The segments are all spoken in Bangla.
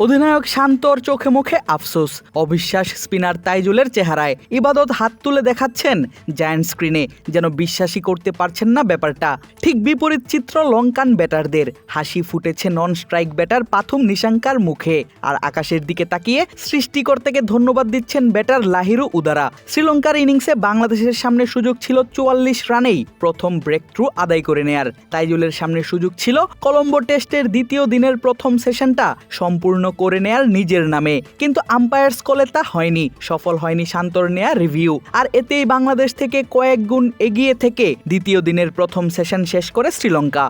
অধিনায়ক শান্তর চোখে মুখে আফসোস, অবিশ্বাস স্পিনার তাইজুলের চেহারায় ইবাদত হাত তুলে দেখাচ্ছেন জায়ান্ট স্ক্রিনে, যেন বিশ্বাসই করতে পারছেন না ব্যাপারটা। ঠিক বিপরীত চিত্র লঙ্কান ব্যাটারদের, হাসি ফুটেছে নন স্ট্রাইক ব্যাটার পাথুম নিশাঙ্কার মুখে, আর আকাশের দিকে তাকিয়ে সৃষ্টিকর্তাকে ধন্যবাদ দিচ্ছেন ব্যাটার লাহিরু উদারা। শ্রীলঙ্কার ইনিংসে বাংলাদেশের সামনে সুযোগ ছিল চুয়াল্লিশ রানেই, প্রথম ব্রেক থ্রু আদায় করে নেয়ার। তাইজুলের সামনে সুযোগ ছিল কলম্বো টেস্টের দ্বিতীয় দিনের প্রথম সেশনটা, সম্পূর্ণ করে নেয়ার নিজের নামে। কিন্তু আম্পায়ার্স কলে তা হয়নি। সফল হয়নি শান্তর নেয়া রিভিউ। আর এতেই বাংলাদেশ থেকে কয়েক গুণ এগিয়ে থেকে দ্বিতীয় দিনের প্রথম সেশন শেষ করে শ্রীলঙ্কা।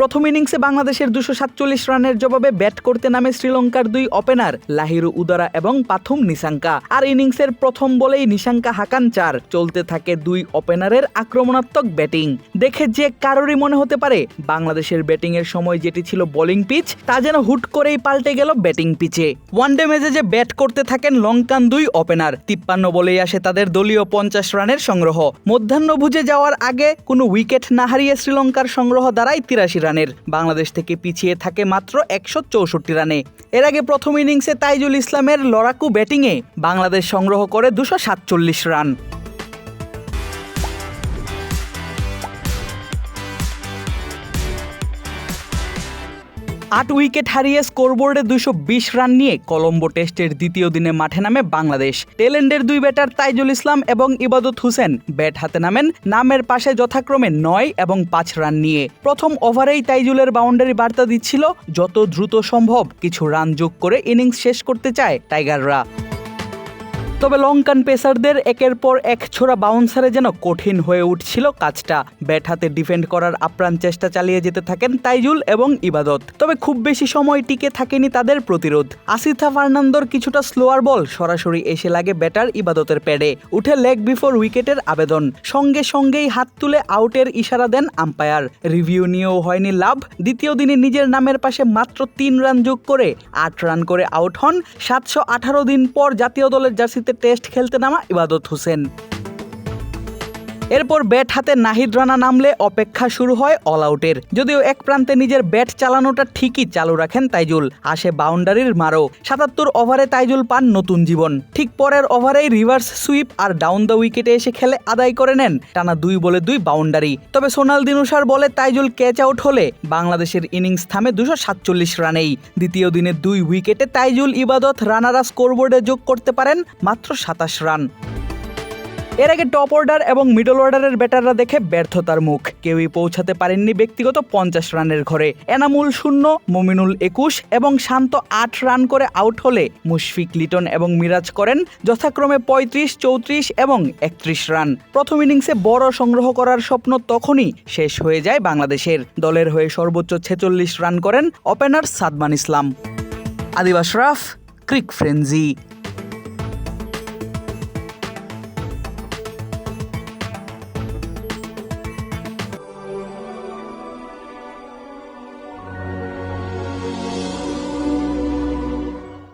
প্রথম ইনিংসে বাংলাদেশের দুশো সাতচল্লিশ রানের জবাবে ব্যাট করতে নামে শ্রীলঙ্কার দুই ওপেনার, লাহিরু উদারা এবং পাথুম নিশাঙ্কা। আর ইনিংসের প্রথম বলেই নিশাঙ্কা হাকান চার, চলতে থাকে দুই ওপেনারের আক্রমণাত্মক ব্যাটিং। দেখে যে কারোরই মনে হতে পারে, বাংলাদেশের ব্যাটিং এর সময় যেটি ছিল বোলিং পিচ, তা যেন হুট করেই পাল্টে গেল ব্যাটিং পিচে। ওয়ানডে ম্যাচে যে ব্যাট করতে থাকেন লঙ্কান দুই ওপেনার, তিপ্পান্ন বলেই আসে তাদের দলীয় পঞ্চাশ রানের সংগ্রহ। মধ্যাহ্নভুজে যাওয়ার আগে কোনো উইকেট না হারিয়ে শ্রীলঙ্কার সংগ্রহ দাঁড়ায় তিরাশি রানের। বাংলাদেশ থেকে পিছিয়ে থাকে মাত্র একশো চৌষট্টি রানে। এর আগে প্রথম ইনিংসে তাইজুল ইসলামের লড়াকু ব্যাটিংয়ে বাংলাদেশ সংগ্রহ করে দুশো সাতচল্লিশ রান। আট উইকেট হারিয়ে স্কোরবোর্ডে দুশো বিশ রান নিয়ে কলম্বো টেস্টের দ্বিতীয় দিনে মাঠে নামে বাংলাদেশ। টেলেন্ডের দুই ব্যাটার তাইজুল ইসলাম এবং ইবাদত হুসেন ব্যাট হাতে নামেন। নামের পাশে যথাক্রমে নয় এবং পাঁচ রান নিয়ে। প্রথম ওভারেই তাইজুলের বাউন্ডারি বার্তা দিচ্ছিল, যত দ্রুত সম্ভব কিছু রান যোগ করে ইনিংস শেষ করতে চায় টাইগাররা। তবে লঙ্কান পেসারদের একের পর এক ছোড়া বাউন্সারে যেন কঠিন হয়ে উঠছিল কাজটা। ব্যাট হাতে ডিফেন্ড করার আপ্রাণ চেষ্টা চালিয়ে যেতে থাকেন তাইজুল এবং ইবাদত। তবে খুব বেশি সময় টিকে থাকেনি তাদের প্রতিরোধ। আসিথা ফার্নান্দোর কিছুটা স্লোয়ার বল সরাসরি এসে লাগে ব্যাটার ইবাদতের প্যাডে। উঠে লেগ বিফোর উইকেটের আবেদন। সঙ্গে সঙ্গেই হাত তুলে আউটের ইশারা দেন আম্পায়ার। রিভিউ নিয়েও হয়নি লাভ। দ্বিতীয় দিনে নিজের নামের পাশে মাত্র তিন রান যোগ করে আট রান করে আউট হন। সাতশো আঠারো দিন পর জাতীয় দলের জার্সিতে টেস্ট খেলতে নামা ইবাদত হোসেন। এরপর ব্যাট হাতে নাহিদ রানা নামলে অপেক্ষা শুরু হয় অল আউটের যদিও এক প্রান্তে নিজের ব্যাট চালানোটা ঠিকই চালু রাখেন তাইজুল, আসে বাউন্ডারির মারও। সাতাত্তর ওভারে তাইজুল পান নতুন জীবন। ঠিক পরের ওভারেই রিভার্স সুইপ আর ডাউন দ্য উইকেটে এসে খেলে আদায় করে নেন টানা দুই বলে দুই বাউন্ডারি। তবে সোনাল দিনুসার বলে তাইজুল ক্যাচ আউট হলে বাংলাদেশের ইনিংস থামে দুশো সাতচল্লিশ রানেই। দ্বিতীয় দিনে দুই উইকেটে তাইজুল ইবাদত রানারা স্কোরবোর্ডে যোগ করতে পারেন মাত্র সাতাশ রান। এর আগে টপ অর্ডার এবং মিডল অর্ডারের ব্যাটাররা দেখে ব্যর্থতার মুখ। কেউই পৌঁছাতে পারেননি ব্যক্তিগত পঞ্চাশ রানের ঘরে। এনামুল শূন্য, মমিনুল একুশ এবং শান্ত আট রান করে আউট হলে মুশফিক লিটন এবং মিরাজ করেন যথাক্রমে পঁয়ত্রিশ, চৌত্রিশ এবং একত্রিশ রান। প্রথম ইনিংসে বড় সংগ্রহ করার স্বপ্ন তখনই শেষ হয়ে যায় বাংলাদেশের। দলের হয়ে সর্বোচ্চ ছেচল্লিশ রান করেন ওপেনার সাদমান ইসলাম। আদিবাস রাফ, ক্রিক ফ্রেন্জি